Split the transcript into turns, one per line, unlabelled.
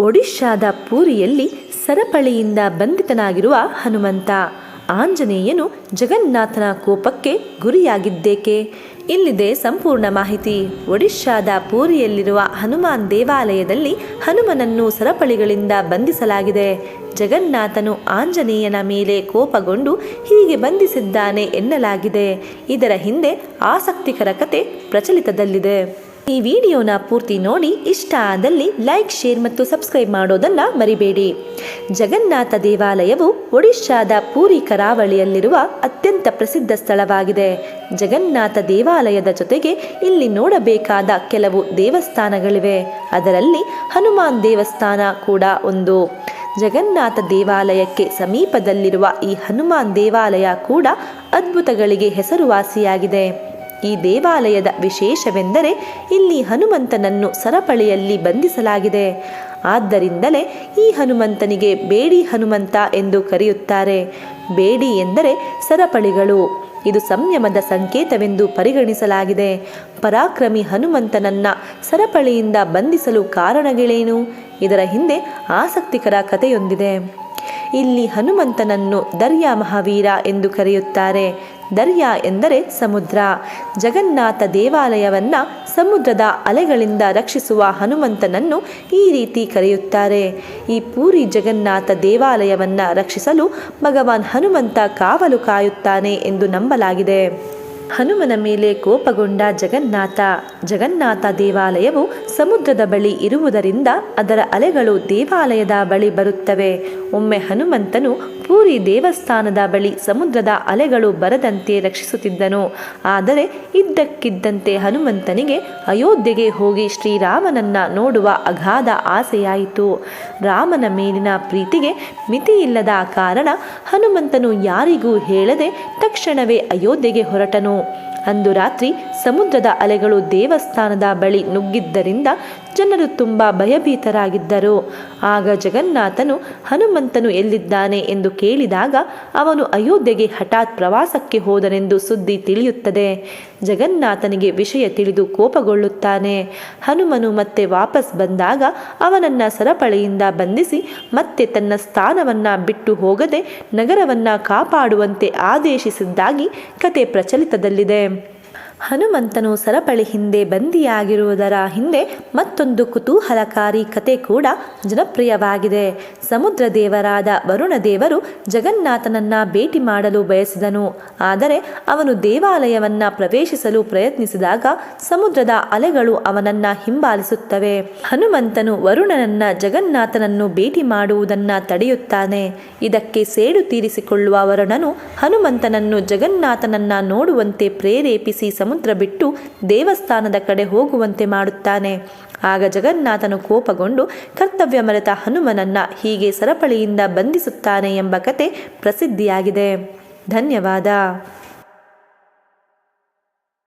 ಒಡಿಶಾದ ಪೂರಿಯಲ್ಲಿ ಸರಪಳಿಯಿಂದ ಬಂಧಿತನಾಗಿರುವ ಹನುಮಂತ. ಆಂಜನೇಯನು ಜಗನ್ನಾಥನ ಕೋಪಕ್ಕೆ ಗುರಿಯಾಗಿದ್ದೇಕೆ? ಇಲ್ಲಿದೆ ಸಂಪೂರ್ಣ ಮಾಹಿತಿ. ಒಡಿಶಾದ ಪೂರಿಯಲ್ಲಿರುವ ಹನುಮಾನ್ ದೇವಾಲಯದಲ್ಲಿ ಹನುಮನನ್ನು ಸರಪಳಿಗಳಿಂದ ಬಂಧಿಸಲಾಗಿದೆ. ಜಗನ್ನಾಥನು ಆಂಜನೇಯನ ಮೇಲೆ ಕೋಪಗೊಂಡು ಹೀಗೆ ಬಂಧಿಸಿದ್ದಾನೆ ಎನ್ನಲಾಗಿದೆ. ಇದರ ಹಿಂದೆ ಆಸಕ್ತಿಕರ ಕತೆ ಪ್ರಚಲಿತದಲ್ಲಿದೆ. ಈ ವಿಡಿಯೋನ ಪೂರ್ತಿ ನೋಡಿ, ಇಷ್ಟ ಆದಲ್ಲಿ ಲೈಕ್, ಶೇರ್ ಮತ್ತು ಸಬ್ಸ್ಕ್ರೈಬ್ ಮಾಡೋದನ್ನು ಮರಿಬೇಡಿ. ಜಗನ್ನಾಥ ದೇವಾಲಯವು ಒಡಿಶಾದ ಪೂರಿ ಕರಾವಳಿಯಲ್ಲಿರುವ ಅತ್ಯಂತ ಪ್ರಸಿದ್ಧ ಸ್ಥಳವಾಗಿದೆ. ಜಗನ್ನಾಥ ದೇವಾಲಯದ ಜೊತೆಗೆ ಇಲ್ಲಿ ನೋಡಬೇಕಾದ ಕೆಲವು ದೇವಸ್ಥಾನಗಳಿವೆ. ಅದರಲ್ಲಿ ಹನುಮಾನ್ ದೇವಸ್ಥಾನ ಕೂಡ ಒಂದು. ಜಗನ್ನಾಥ ದೇವಾಲಯಕ್ಕೆ ಸಮೀಪದಲ್ಲಿರುವ ಈ ಹನುಮಾನ್ ದೇವಾಲಯ ಕೂಡ ಅದ್ಭುತಗಳಿಗೆ ಹೆಸರುವಾಸಿಯಾಗಿದೆ. ಈ ದೇವಾಲಯದ ವಿಶೇಷವೆಂದರೆ ಇಲ್ಲಿ ಹನುಮಂತನನ್ನು ಸರಪಳಿಯಲ್ಲಿ ಬಂಧಿಸಲಾಗಿದೆ. ಆದ್ದರಿಂದಲೇ ಈ ಹನುಮಂತನಿಗೆ ಬೇಡಿ ಹನುಮಂತ ಎಂದು ಕರೆಯುತ್ತಾರೆ. ಬೇಡಿ ಎಂದರೆ ಸರಪಳಿಗಳು. ಇದು ಸಂಯಮದ ಸಂಕೇತವೆಂದು ಪರಿಗಣಿಸಲಾಗಿದೆ. ಪರಾಕ್ರಮಿ ಹನುಮಂತನನ್ನ ಸರಪಳಿಯಿಂದ ಬಂಧಿಸಲು ಕಾರಣಗಳೇನು? ಇದರ ಹಿಂದೆ ಆಸಕ್ತಿಕರ ಕಥೆಯೊಂದಿದೆ. ಇಲ್ಲಿ ಹನುಮಂತನನ್ನು ದರ್ಯಾ ಮಹಾವೀರ ಎಂದು ಕರೆಯುತ್ತಾರೆ. ದರ್ಯಾ ಎಂದರೆ ಸಮುದ್ರ. ಜಗನ್ನಾಥ ದೇವಾಲಯವನ್ನು ಸಮುದ್ರದ ಅಲೆಗಳಿಂದ ರಕ್ಷಿಸುವ ಹನುಮಂತನನ್ನು ಈ ರೀತಿ ಕರೆಯುತ್ತಾರೆ. ಈ ಪೂರಿ ಜಗನ್ನಾಥ ದೇವಾಲಯವನ್ನು ರಕ್ಷಿಸಲು ಭಗವಾನ್ ಹನುಮಂತ ಕಾವಲು ಕಾಯುತ್ತಾನೆ ಎಂದು ನಂಬಲಾಗಿದೆ. ಹನುಮನ ಮೇಲೆ ಕೋಪಗೊಂಡ ಜಗನ್ನಾಥ. ಜಗನ್ನಾಥ ದೇವಾಲಯವು ಸಮುದ್ರದ ಬಳಿ ಇರುವುದರಿಂದ ಅದರ ಅಲೆಗಳು ದೇವಾಲಯದ ಬಳಿ ಬರುತ್ತವೆ. ಒಮ್ಮೆ ಹನುಮಂತನು ಪೂರಿ ದೇವಸ್ಥಾನದ ಬಳಿ ಸಮುದ್ರದ ಅಲೆಗಳು ಬರದಂತೆ ರಕ್ಷಿಸುತ್ತಿದ್ದನು. ಆದರೆ ಇದ್ದಕ್ಕಿದ್ದಂತೆ ಹನುಮಂತನಿಗೆ ಅಯೋಧ್ಯೆಗೆ ಹೋಗಿ ಶ್ರೀರಾಮನನ್ನ ನೋಡುವ ಅಗಾಧ ಆಸೆಯಾಯಿತು. ರಾಮನ ಮೇಲಿನ ಪ್ರೀತಿಗೆ ಮಿತಿಯಿಲ್ಲದ ಕಾರಣ ಹನುಮಂತನು ಯಾರಿಗೂ ಹೇಳದೆ ತಕ್ಷಣವೇ ಅಯೋಧ್ಯೆಗೆ ಹೊರಟನು. ಅಂದು ರಾತ್ರಿ ಸಮುದ್ರದ ಅಲೆಗಳು ದೇವಸ್ಥಾನದ ಬಳಿ ನುಗ್ಗಿದ್ದರಿಂದ ಜನರು ತುಂಬ ಭಯಭೀತರಾಗಿದ್ದರು. ಆಗ ಜಗನ್ನಾಥನು ಹನುಮಂತನು ಎಲ್ಲಿದ್ದಾನೆ ಎಂದು ಕೇಳಿದಾಗ ಅವನು ಅಯೋಧ್ಯೆಗೆ ಹಠಾತ್ ಪ್ರವಾಸಕ್ಕೆ ಹೋದನೆಂದು ಸುದ್ದಿ ತಿಳಿಯುತ್ತದೆ. ಜಗನ್ನಾಥನಿಗೆ ವಿಷಯ ತಿಳಿದು ಕೋಪಗೊಳ್ಳುತ್ತಾನೆ. ಹನುಮನು ಮತ್ತೆ ವಾಪಸ್ ಬಂದಾಗ ಅವನನ್ನ ಸರಪಳಿಯಿಂದ ಬಂಧಿಸಿ ಮತ್ತೆ ತನ್ನ ಸ್ಥಾನವನ್ನ ಬಿಟ್ಟು ಹೋಗದೆ ನಗರವನ್ನ ಕಾಪಾಡುವಂತೆ ಆದೇಶಿಸಿದ್ದಾಗಿ ಕತೆ ಪ್ರಚಲಿತದಲ್ಲಿದೆ. ಹನುಮಂತನು ಸರಪಳಿ ಹಿಂದೆ ಬಂದಿಯಾಗಿರುವುದರ ಹಿಂದೆ ಮತ್ತೊಂದು ಕುತೂಹಲಕಾರಿ ಕತೆ ಕೂಡ ಜನಪ್ರಿಯವಾಗಿದೆ. ಸಮುದ್ರ ದೇವರಾದ ವರುಣ ದೇವರು ಜಗನ್ನಾಥನನ್ನ ಭೇಟಿ ಮಾಡಲು ಬಯಸಿದನು. ಆದರೆ ಅವನು ದೇವಾಲಯವನ್ನ ಪ್ರವೇಶಿಸಲು ಪ್ರಯತ್ನಿಸಿದಾಗ ಸಮುದ್ರದ ಅಲೆಗಳು ಅವನನ್ನ ಹಿಂಬಾಲಿಸುತ್ತವೆ. ಹನುಮಂತನು ವರುಣನನ್ನ ಜಗನ್ನಾಥನನ್ನು ಭೇಟಿ ಮಾಡುವುದನ್ನ ತಡೆಯುತ್ತಾನೆ. ಇದಕ್ಕೆ ಸೇಡು ತೀರಿಸಿಕೊಳ್ಳುವ ವರುಣನು ಹನುಮಂತನನ್ನು ಜಗನ್ನಾಥನನ್ನ ನೋಡುವಂತೆ ಪ್ರೇರೇಪಿಸಿ ಸಮುದ್ರ ಬಿಟ್ಟು ದೇವಸ್ಥಾನದ ಕಡೆ ಹೋಗುವಂತೆ ಮಾಡುತ್ತಾನೆ. ಆಗ ಜಗನ್ನಾಥನು ಕೋಪಗೊಂಡು, ಕರ್ತವ್ಯ ಮರೆತ ಹನುಮನನ್ನ ಹೀಗೆ ಸರಪಳಿಯಿಂದ ಬಂಧಿಸುತ್ತಾನೆ ಎಂಬ ಕತೆ ಪ್ರಸಿದ್ಧಿಯಾಗಿದೆ. ಧನ್ಯವಾದ.